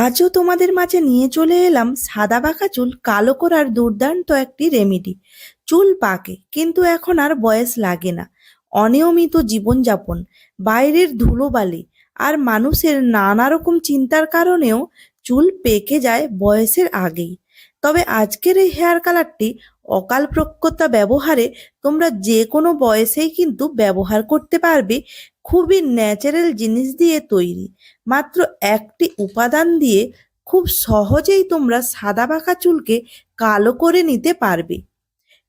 আজও তোমাদের মাঝে নিয়ে চলে এলাম সাদা বাঁকা চুল, কালো করার দুর্দান্ত একটি রেমেডি। চুল পাকে, কিন্তু এখন আর বয়স লাগে না। অনিয়মিত জীবনযাপন, বাইরের ধুলোবালি আর মানুষের নানা রকম চিন্তার কারণেও চুল পেকে যায় বয়সের আগেই। তবে আজকের এই হেয়ার কালারটি অকাল প্রজ্ঞতা ব্যবহারে তোমরা যে কোনো বয়সেই কিন্তু ব্যবহার করতে পারবে। খুবই ন্যাচারাল জিনিস দিয়ে তৈরি। মাত্র একটি উপাদান দিয়ে খুব সহজেই তোমরা সাদা বাঁকা চুলকে কালো করে নিতে পারবে।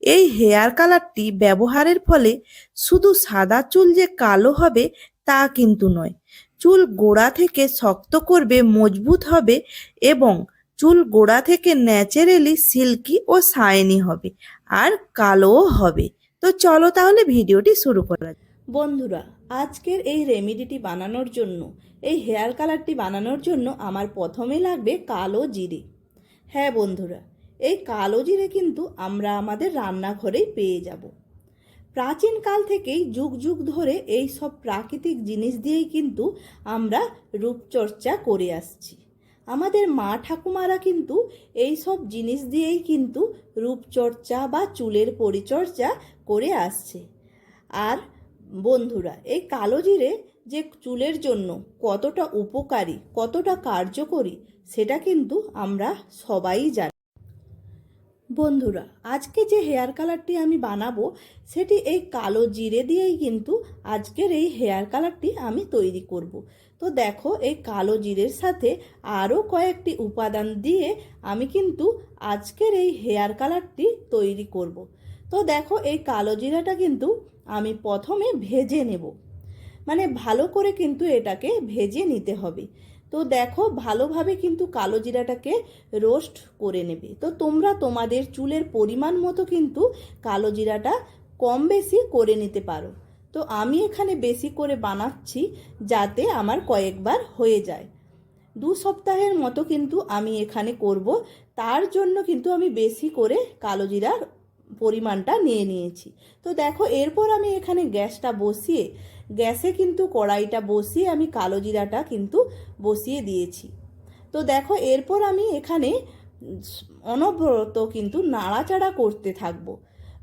এই হেয়ার কালারটি ব্যবহারের ফলে শুধু সাদা চুল যে কালো হবে তা কিন্তু নয়, চুল গোড়া থেকে শক্ত করবে, মজবুত হবে এবং চুল গোড়া থেকে ন্যাচারালি সিল্কি ও শাইনি হবে আর কালোও হবে। তো চলো তাহলে ভিডিওটি শুরু করা যাক। বন্ধুরা, আজকের এই রেমেডিটি বানানোর জন্য, এই হেয়ার কালারটি বানানোর জন্য আমার প্রথমে লাগবে কালো জিরে। হ্যাঁ বন্ধুরা, এই কালো জিরে কিন্তু আমরা আমাদের রান্নাঘরেই পেয়ে যাব। প্রাচীনকাল থেকেই যুগ যুগ ধরে এই সব প্রাকৃতিক জিনিস দিয়েই কিন্তু আমরা রূপচর্চা করে আসছি। আমাদের মা ঠাকুমারা কিন্তু এই সব জিনিস দিয়েই কিন্তু রূপচর্চা বা চুলের পরিচর্যা করে আসছে। আর বন্ধুরা, এই কালো জিরে যে চুলের জন্য কতটা উপকারী, কতটা কার্যকরী, সেটা কিন্তু আমরা সবাই জানি। বন্ধুরা, আজকে যে হেয়ার কালারটি আমি বানাবো, সেটি এই কালো জিরে দিয়েই কিন্তু আজকের এই হেয়ার কালারটি আমি তৈরি করব। তো দেখো, এই কালো জিরের সাথে আরও কয়েকটি উপাদান দিয়ে আমি কিন্তু আজকের এই হেয়ার কালারটি তৈরি করব। তো দেখো, এই কালো জিরাটা কিন্তু আমি প্রথমে ভেজে নেব মানে ভালো করে কিন্তু এটাকে ভেজে নিতে হবে তো দেখো ভালোভাবে কিন্তু কালো জিরাটাকে রোস্ট করে নেবে। তো তোমরা তোমাদের চুলের পরিমাণ মতো কিন্তু কালো জিরাটা কম বেশি করে নিতে পারো। তো আমি এখানে বেশি করে বানাচ্ছি যাতে আমার কয়েকবার হয়ে যায়। দু সপ্তাহের মতো কিন্তু আমি এখানে করব, তার জন্য কিন্তু আমি বেশি করে কালো জিরার পরিমাণটা নিয়ে নিয়েছি। তো দেখো এরপর আমি এখানে গ্যাসটা বসিয়ে গ্যাসে কিন্তু কড়াইটা বসিয়ে আমি কালো জিরাটা কিন্তু বসিয়ে দিয়েছি। তো দেখো, এরপর আমি এখানে অনবরত কিন্তু নাড়াচাড়া করতে থাকব।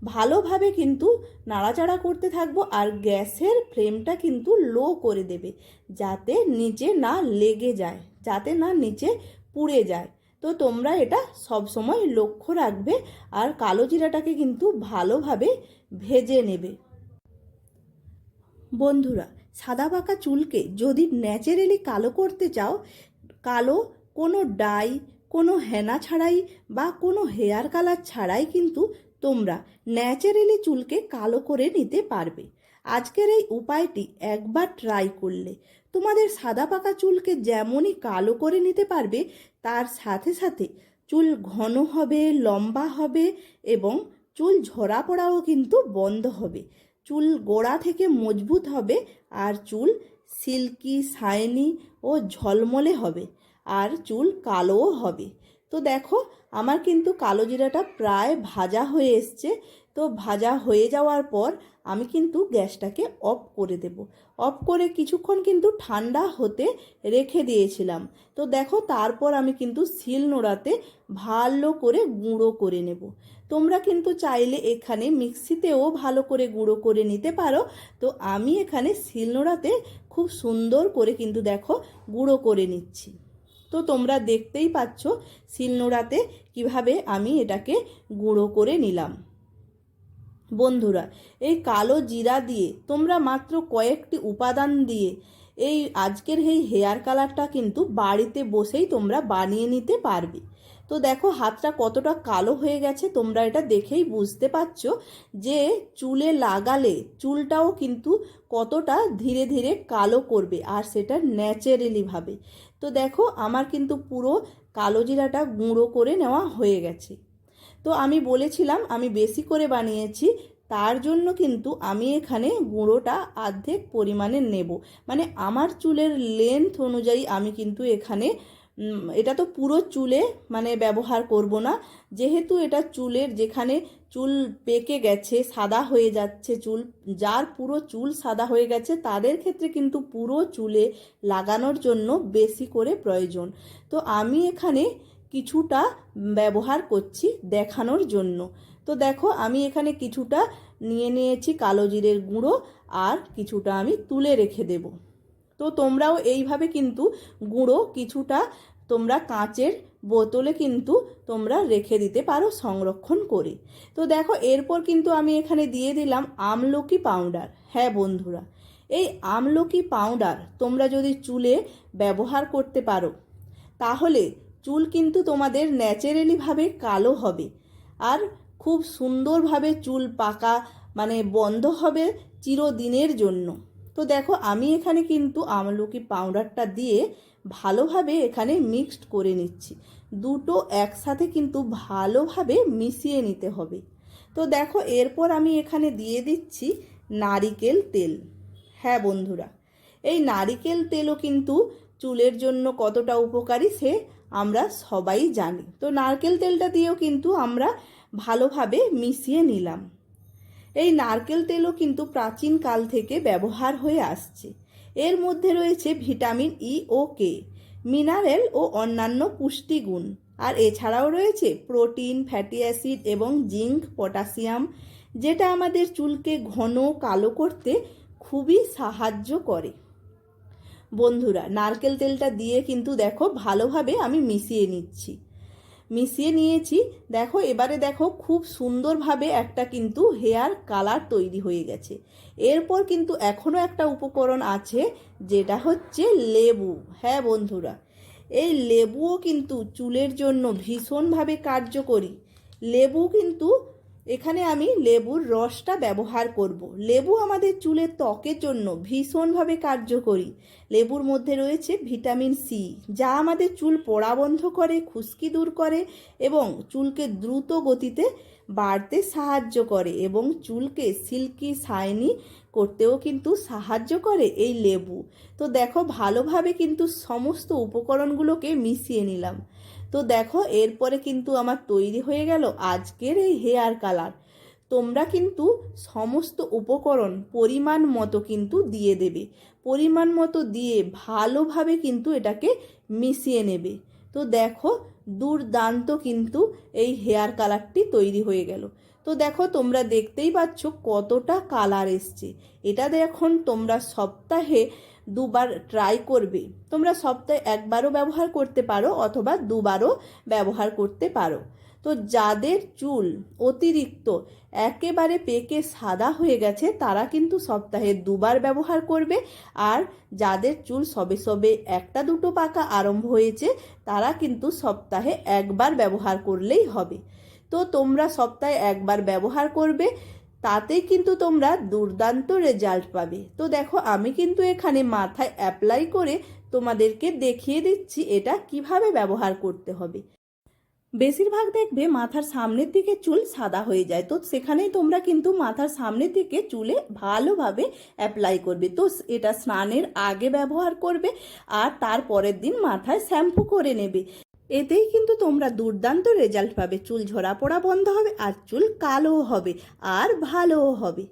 ভালোভাবে কিন্তু নাড়াচাড়া করতে থাকব আর গ্যাসের ফ্লেমটা কিন্তু লো করে দেবে যাতে নিচে না লেগে যায়, যাতে না নিচে পুড়ে যায়। তো তোমরা এটা সব সময় লক্ষ্য রাখবে আর কালো জিরাটাকে কিন্তু ভালোভাবে ভেজে নেবে। বন্ধুরা, সাদা বাঁকা চুলকে যদি ন্যাচারালি কালো করতে চাও, কালো কোনো ডাই, কোনো হেনা ছাড়াই বা কোনো হেয়ার কালার ছাড়াই কিন্তু তোমরা ন্যাচারালি চুলকে কালো করে নিতে পারবে। আজকের এই উপায়টি একবার ট্রাই করলে তোমাদের সাদা পাকা চুলকে যেমনই কালো করে নিতে পারবে, তার সাথে সাথে চুল ঘন হবে, লম্বা হবে এবং চুল ঝরা পড়াও কিন্তু বন্ধ হবে। চুল গোড়া থেকে মজবুত হবে আর চুল সিল্কি শাইনি ও ঝলমলে হবে। আর চুল কালোও হবে। তো দেখো, আমার কিন্তু কালো জিরাটা প্রায় ভাজা হয়ে এসছে। তো ভাজা হয়ে যাওয়ার পর আমি কিন্তু গ্যাসটাকে অফ করে দেব। অফ করে কিছুক্ষণ কিন্তু ঠান্ডা হতে রেখে দিয়েছিলাম। তো দেখো, তারপর আমি কিন্তু শিল নোড়াতে ভালো করে গুঁড়ো করে নেব। তোমরা কিন্তু চাইলে এখানে মিক্সিতেও ভালো করে গুঁড়ো করে নিতে পারো। তো আমি এখানে শিলনোড়াতে খুব সুন্দর করে কিন্তু দেখো গুঁড়ো করে নিচ্ছি। তো তোমরা দেখতেই পাচ্ছ শিলনোড়াতে কীভাবে আমি এটাকে গুঁড়ো করে নিলাম। বন্ধুরা, এই কালো জিরা দিয়ে তোমরা মাত্র কয়েকটি উপাদান দিয়ে এই আজকের এই হেয়ার কালারটা কিন্তু বাড়িতে বসেই তোমরা বানিয়ে নিতে পারবে। তো দেখো, হাতটা কতটা কালো হয়ে গেছে, তোমরা এটা দেখেই বুঝতে পারছ যে চুলে লাগালে, চুলটাও কিন্তু কতটা ধীরে ধীরে কালো করবে আর সেটা ন্যাচারালিভাবে তো দেখো, আমার কিন্তু পুরো কালো জিরাটা গুঁড়ো করে নেওয়া হয়ে গেছে। তো আমি বলেছিলাম, আমি বেশি করে বানিয়েছি, তার জন্য কিন্তু আমি এখানে গুঁড়োটা অর্ধেক পরিমাণে নেব। মানে আমার চুলের লেন্থ অনুযায়ী আমি কিন্তু এখানে এটা তো পুরো চুলে মানে ব্যবহার করব না। যেহেতু এটা চুলের যেখানে চুল পেকে গেছে, সাদা হয়ে যাচ্ছে চুল, যার পুরো চুল সাদা হয়ে গেছে, তাদের ক্ষেত্রে কিন্তু পুরো চুলে লাগানোর জন্য বেশি করে প্রয়োজন। তো আমি এখানে কিছুটা ব্যবহার করছি দেখানোর জন্য। তো দেখো, আমি এখানে কিছুটা নিয়ে নিয়েছি কালো জিরের গুঁড়ো আর কিছুটা আমি তুলে রেখে দেব। তো তোমরাও এইভাবে কিন্তু গুঁড়ো কিছুটা তোমরা কাঁচের বোতলে কিন্তু তোমরা রেখে দিতে পারো সংরক্ষণ করে। তো দেখো, এরপর কিন্তু আমি এখানে দিয়ে দিলাম আমলকি পাউডার। হ্যাঁ বন্ধুরা, এই আমলকি পাউডার তোমরা যদি চুলে ব্যবহার করতে পারো, তাহলে চুল কিন্তু তোমাদের ন্যাচারালিভাবে কালো হবে আর খুব সুন্দরভাবে চুল পাকা মানে বন্ধ হবে চিরদিনের জন্য। তো দেখো, আমি এখানে কিন্তু আমলকি পাউডারটা দিয়ে ভালোভাবে এখানে মিক্সড করে নিচ্ছি। দুটো একসাথে কিন্তু ভালোভাবে মিশিয়ে নিতে হবে। তো দেখো, এরপর আমি এখানে দিয়ে দিচ্ছি নারিকেল তেল। হ্যাঁ বন্ধুরা, এই নারিকেল তেলও কিন্তু চুলের জন্য কতটা উপকারী সে আমরা সবাই জানি। তো নারকেল তেলটা দিয়েও কিন্তু আমরা ভালোভাবে মিশিয়ে নিলাম। এই নারকেল তেলও কিন্তু প্রাচীন কাল থেকে ব্যবহার হয়ে আসছে। এর মধ্যে রয়েছে ভিটামিন ই ও কে, মিনারেল ও অন্যান্য পুষ্টিগুণ। আর এছাড়াও রয়েছে প্রোটিন, ফ্যাটি অ্যাসিড এবং জিঙ্ক, পটাশিয়াম, যেটা আমাদের চুলকে ঘন কালো করতে খুবই সাহায্য করে। বন্ধুরা, নারকেল তেলটা দিয়ে কিন্তু দেখো ভালোভাবে আমি মিশিয়ে নিচ্ছি। মিশিয়ে নিয়েছি। দেখো, এবারে দেখো খুব সুন্দরভাবে একটা কিন্তু হেয়ার কালার তৈরি হয়ে গেছে। এরপর কিন্তু এখনও একটা উপকরণ আছে, যেটা হচ্ছে লেবু। হ্যাঁ বন্ধুরা, এই লেবুও কিন্তু চুলের জন্য ভীষণভাবে কার্যকরী। লেবু কিন্তু এখানে আমি লেবুর রসটা ব্যবহার করব। লেবু আমাদের চুলের ত্বকের জন্য ভীষণভাবে কার্যকরী। লেবুর মধ্যে রয়েছে ভিটামিন সি, যা আমাদের চুল পড়া বন্ধ করে, খুশকি দূর করে এবং চুলকে দ্রুত গতিতে বাড়তে সাহায্য করে এবং চুলকে সিল্কি শাইনি করতেও কিন্তু সাহায্য করে এই লেবু। তো দেখো, ভালোভাবে কিন্তু সমস্ত উপকরণগুলোকে মিশিয়ে নিলাম। তো দেখো, এরপরে কিন্তু আমার তৈরি হয়ে গেল আজকের এই হেয়ার কালার। তোমরা কিন্তু সমস্ত উপকরণ পরিমাণ মতো কিন্তু দিয়ে দেবে। পরিমাণ মতো দিয়ে ভালোভাবে কিন্তু এটাকে মিশিয়ে নেবে। তো দেখো, দুর্দান্ত কিন্তু এই হেয়ার কালারটি তৈরি হয়ে গেল। তো দেখো, তোমরা দেখতেই পাচ্ছ কতটা কালার এসছে। এটা এখন তোমরা সপ্তাহে দুবার ট্রাই করবে। তোমরা সপ্তাহে একবারও ব্যবহার করতে পারো অথবা দুবারও ব্যবহার করতে পারো। তো যাদের চুল অতিরিক্ত একেবারে পেকে সাদা হয়ে গেছে, তারা কিন্তু সপ্তাহে দুবার ব্যবহার করবে। আর যাদের চুল সবে সবে একটা দুটো পাকা আরম্ভ হয়েছে, তারা কিন্তু সপ্তাহে একবার ব্যবহার করলেই হবে। তো তোমরা সপ্তাহে একবার ব্যবহার করবে। তাতেই কিন্তু তোমরা দুর্দান্ত রেজাল্ট পাবে। তো দেখো, আমি কিন্তু এখানে মাথায় অ্যাপ্লাই করে তোমাদেরকে দেখিয়ে দিচ্ছি এটা কীভাবে ব্যবহার করতে হবে। বেশিরভাগ দেখবে মাথার সামনের দিকে চুল সাদা হয়ে যায়, তো সেখানেই তোমরা কিন্তু মাথার সামনের দিকে চুলে ভালোভাবে অ্যাপ্লাই করবে। তো এটা স্নানের আগে ব্যবহার করবে আর তার পরের দিন মাথায় শ্যাম্পু করে নেবে। এতেই কিন্তু তোমরা দুর্দান্ত রেজাল্ট পাবে। চুল ঝরা পড়া বন্ধ হবে আর চুল কালোও হবে আর ভালোও হবে।